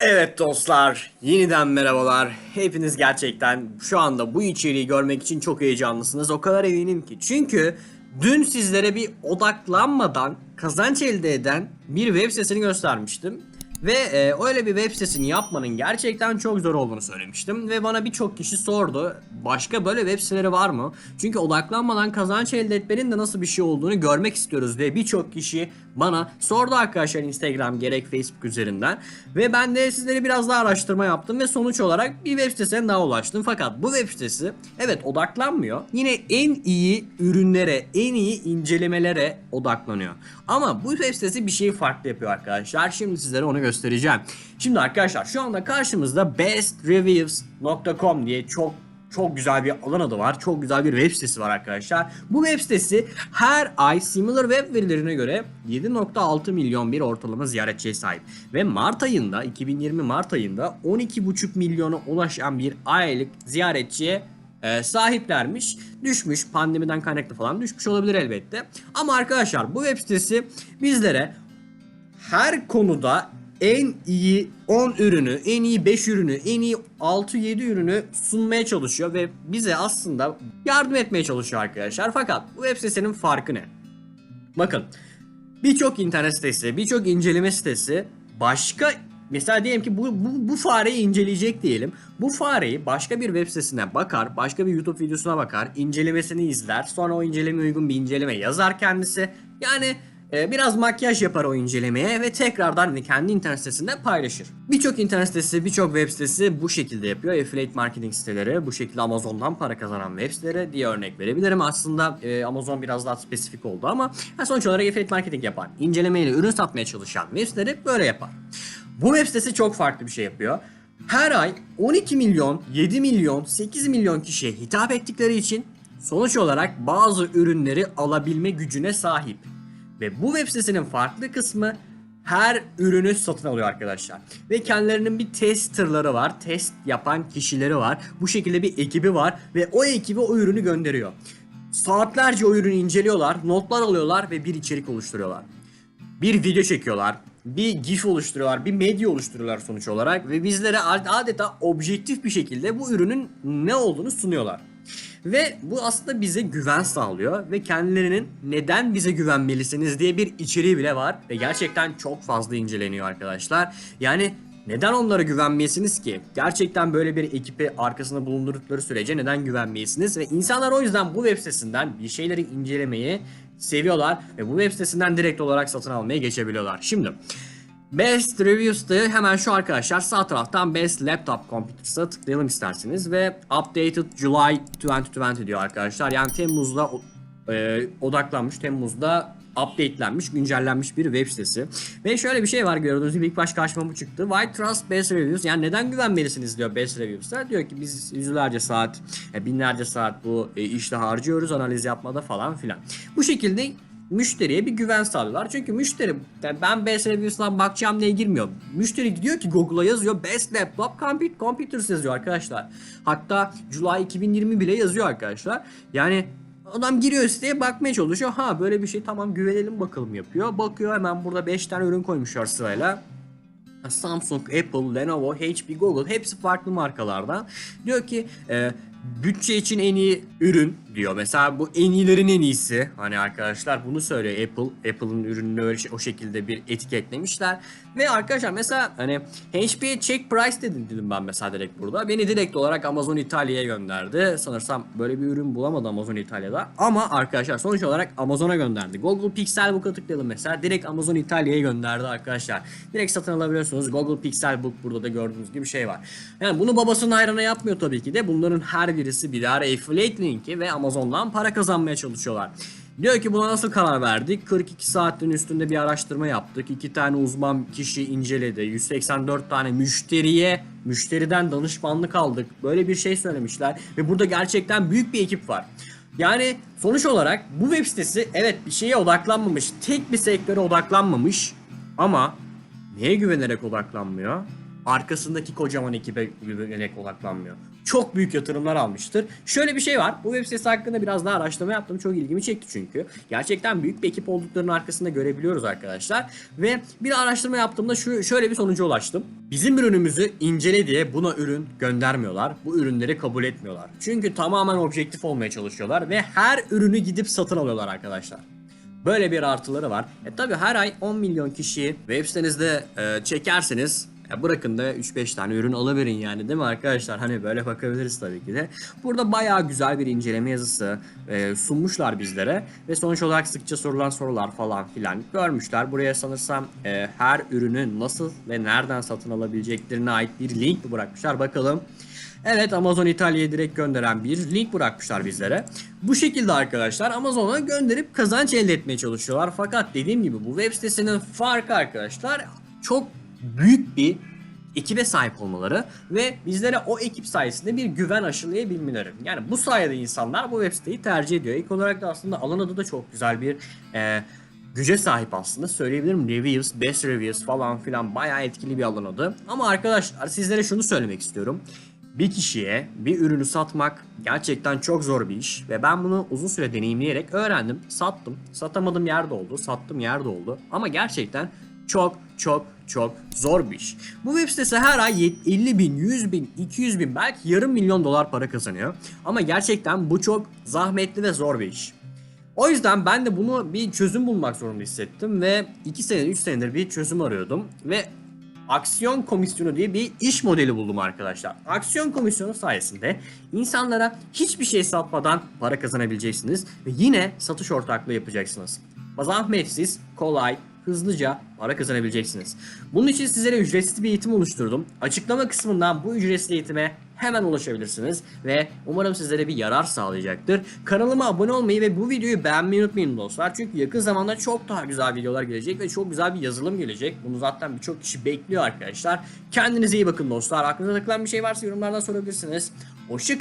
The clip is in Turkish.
Evet dostlar, yeniden merhabalar. Hepiniz gerçekten şu anda bu içeriği görmek için çok heyecanlısınız. O kadar eminim ki. Çünkü dün sizlere bir odaklanmadan kazanç elde eden bir web sitesini göstermiştim. Ve e, öyle bir web sitesini yapmanın gerçekten çok zor olduğunu söylemiştim. Ve bana birçok kişi sordu. Başka böyle web siteleri var mı? Çünkü odaklanmadan kazanç elde etmenin de nasıl bir şey olduğunu görmek istiyoruz. Ve birçok kişi bana sordu arkadaşlar Instagram gerek Facebook üzerinden. Ve ben de sizlere biraz daha araştırma yaptım. Ve sonuç olarak bir web sitesine daha ulaştım. Fakat bu web sitesi evet odaklanmıyor. Yine en iyi ürünlere, en iyi incelemelere odaklanıyor. Ama bu web sitesi bir şeyi farklı yapıyor arkadaşlar. Şimdi sizlere onu göstereceğim. Şimdi arkadaşlar şu anda karşımızda bestreviews.com diye çok çok güzel bir alan adı var. Çok güzel bir web sitesi var arkadaşlar. Bu web sitesi her ay Similar Web verilerine göre 7.6 milyon bir ortalama ziyaretçiye sahip. Ve Mart ayında 2020 Mart ayında 12.5 milyona ulaşan bir aylık ziyaretçiye e, sahiplermiş. Düşmüş pandemiden kaynaklı falan düşmüş olabilir elbette. Ama arkadaşlar bu web sitesi bizlere her konuda en iyi 10 ürünü, en iyi 5 ürünü, en iyi 6-7 ürünü sunmaya çalışıyor ve bize aslında yardım etmeye çalışıyor arkadaşlar. Fakat bu web sitesinin farkı ne? Bakın birçok internet sitesi, birçok inceleme sitesi başka mesela diyelim ki bu, bu, bu fareyi inceleyecek diyelim. Bu fareyi başka bir web sitesine bakar, başka bir YouTube videosuna bakar, incelemesini izler. Sonra o inceleme uygun bir inceleme yazar kendisi. Yani biraz makyaj yapar o incelemeye ve tekrardan kendi internet sitesinde paylaşır. Birçok internet sitesi, birçok web sitesi bu şekilde yapıyor. Affiliate marketing siteleri, bu şekilde Amazon'dan para kazanan web siteleri diye örnek verebilirim. Aslında e, Amazon biraz daha spesifik oldu ama sonuç olarak affiliate marketing yapan, incelemeyle ürün satmaya çalışan web siteleri böyle yapar. Bu web sitesi çok farklı bir şey yapıyor. Her ay 12 milyon, 7 milyon, 8 milyon kişiye hitap ettikleri için sonuç olarak bazı ürünleri alabilme gücüne sahip. Ve bu web sitesinin farklı kısmı her ürünü satın alıyor arkadaşlar. Ve kendilerinin bir testerları var. Test yapan kişileri var. Bu şekilde bir ekibi var. Ve o ekibi o ürünü gönderiyor. Saatlerce o ürünü inceliyorlar. Notlar alıyorlar ve bir içerik oluşturuyorlar. Bir video çekiyorlar. Bir GIF oluşturuyorlar. Bir medya oluşturuyorlar sonuç olarak. Ve bizlere adeta objektif bir şekilde bu ürünün ne olduğunu sunuyorlar. Ve bu aslında bize güven sağlıyor ve kendilerinin neden bize güvenmelisiniz diye bir içeriği bile var ve gerçekten çok fazla inceleniyor arkadaşlar. Yani neden onlara güvenmeyesiniz ki? Gerçekten böyle bir ekibi arkasında bulundurdukları sürece neden güvenmeyesiniz? Ve insanlar o yüzden bu web sitesinden bir şeyleri incelemeyi seviyorlar ve bu web sitesinden direkt olarak satın almaya geçebiliyorlar. Şimdi Best Reviews'ta hemen şu arkadaşlar sağ taraftan Best Laptop Computers'a tıklayalım isterseniz ve Updated July 2020 diyor arkadaşlar. Yani Temmuz'da e, odaklanmış, Temmuz'da updatelenmiş, güncellenmiş bir web sitesi. Ve şöyle bir şey var gördüğünüz gibi ilk baş karşıma bu çıktı. Why trust Best Reviews? Yani neden güvenmelisiniz diyor Best Reviews'ta. Diyor ki biz yüzlerce saat, e, binlerce saat bu e, işte harcıyoruz analiz yapmada falan filan. Bu şekilde müşteriye bir güven sağlıyorlar. Çünkü müşteri ben Best Reviews'dan bakacağım diye girmiyor. Müşteri gidiyor ki Google'a yazıyor Best Laptop Comput- Computers yazıyor arkadaşlar. Hatta July 2020 bile yazıyor arkadaşlar. Yani adam giriyor siteye bakmaya çalışıyor. Ha böyle bir şey tamam güvenelim bakalım yapıyor. Bakıyor hemen burada 5 tane ürün koymuşlar sırayla. Samsung, Apple, Lenovo, HP, Google hepsi farklı markalardan. Diyor ki e, bütçe için en iyi ürün diyor. Mesela bu en iyilerin en iyisi. Hani arkadaşlar bunu söylüyor Apple. Apple'ın ürününü öyle şey- o şekilde bir etiketlemişler. Ve arkadaşlar mesela hani HP'ye check price dedim, dedim ben mesela direkt burada. Beni direkt olarak Amazon İtalya'ya gönderdi. Sanırsam böyle bir ürün bulamadı Amazon İtalya'da. Ama arkadaşlar sonuç olarak Amazon'a gönderdi. Google Pixelbook'a tıklayalım mesela. Direkt Amazon İtalya'ya gönderdi arkadaşlar. Direkt satın alabiliyorsunuz. Google Pixelbook burada da gördüğünüz gibi şey var. Yani bunu babasının hayrına yapmıyor tabii ki de. Bunların her birisi birer affiliate linki ve Amazon'dan para kazanmaya çalışıyorlar. Diyor ki buna nasıl karar verdik? 42 saatin üstünde bir araştırma yaptık. 2 tane uzman kişi inceledi. 184 tane müşteriye, müşteriden danışmanlık aldık. Böyle bir şey söylemişler. Ve burada gerçekten büyük bir ekip var. Yani sonuç olarak bu web sitesi evet bir şeye odaklanmamış. Tek bir sektöre odaklanmamış. Ama neye güvenerek odaklanmıyor? arkasındaki kocaman ekibe güvenerek odaklanmıyor. Çok büyük yatırımlar almıştır. Şöyle bir şey var. Bu web sitesi hakkında biraz daha araştırma yaptım. Çok ilgimi çekti çünkü. Gerçekten büyük bir ekip olduklarının arkasında görebiliyoruz arkadaşlar. Ve bir araştırma yaptığımda şu şöyle bir sonuca ulaştım. Bizim ürünümüzü incele diye buna ürün göndermiyorlar. Bu ürünleri kabul etmiyorlar. Çünkü tamamen objektif olmaya çalışıyorlar ve her ürünü gidip satın alıyorlar arkadaşlar. Böyle bir artıları var. E tabi her ay 10 milyon kişiyi web sitenizde e, çekerseniz ya bırakın da 3-5 tane ürün alıverin yani değil mi arkadaşlar? Hani böyle bakabiliriz tabii ki de. Burada bayağı güzel bir inceleme yazısı e, sunmuşlar bizlere. Ve sonuç olarak sıkça sorulan sorular falan filan görmüşler. Buraya sanırsam e, her ürünü nasıl ve nereden satın alabileceklerine ait bir link bırakmışlar. Bakalım. Evet Amazon İtalya'ya direkt gönderen bir link bırakmışlar bizlere. Bu şekilde arkadaşlar Amazon'a gönderip kazanç elde etmeye çalışıyorlar. Fakat dediğim gibi bu web sitesinin farkı arkadaşlar çok büyük bir ekibe sahip olmaları ve bizlere o ekip sayesinde bir güven aşılayabilmeleri. Yani bu sayede insanlar bu web siteyi tercih ediyor. İlk olarak da aslında alan adı da çok güzel bir e, güce sahip aslında söyleyebilirim. Reviews, best reviews falan filan bayağı etkili bir alan adı. Ama arkadaşlar sizlere şunu söylemek istiyorum. Bir kişiye bir ürünü satmak gerçekten çok zor bir iş ve ben bunu uzun süre deneyimleyerek öğrendim. Sattım. Satamadım yerde oldu, sattım yerde oldu. Ama gerçekten çok çok çok zor bir iş. Bu web sitesi her ay 50 bin, 100 bin, 200 bin belki yarım milyon dolar para kazanıyor. Ama gerçekten bu çok zahmetli ve zor bir iş. O yüzden ben de bunu bir çözüm bulmak zorunda hissettim ve 2 senedir 3 senedir bir çözüm arıyordum ve aksiyon komisyonu diye bir iş modeli buldum arkadaşlar. Aksiyon komisyonu sayesinde insanlara hiçbir şey satmadan para kazanabileceksiniz ve yine satış ortaklığı yapacaksınız. Zahmetsiz, kolay, hızlıca para kazanabileceksiniz. Bunun için sizlere ücretsiz bir eğitim oluşturdum. Açıklama kısmından bu ücretsiz eğitime hemen ulaşabilirsiniz ve umarım sizlere bir yarar sağlayacaktır. Kanalıma abone olmayı ve bu videoyu beğenmeyi unutmayın dostlar. Çünkü yakın zamanda çok daha güzel videolar gelecek ve çok güzel bir yazılım gelecek. Bunu zaten birçok kişi bekliyor arkadaşlar. Kendinize iyi bakın dostlar. Aklınıza takılan bir şey varsa yorumlardan sorabilirsiniz. Hoşça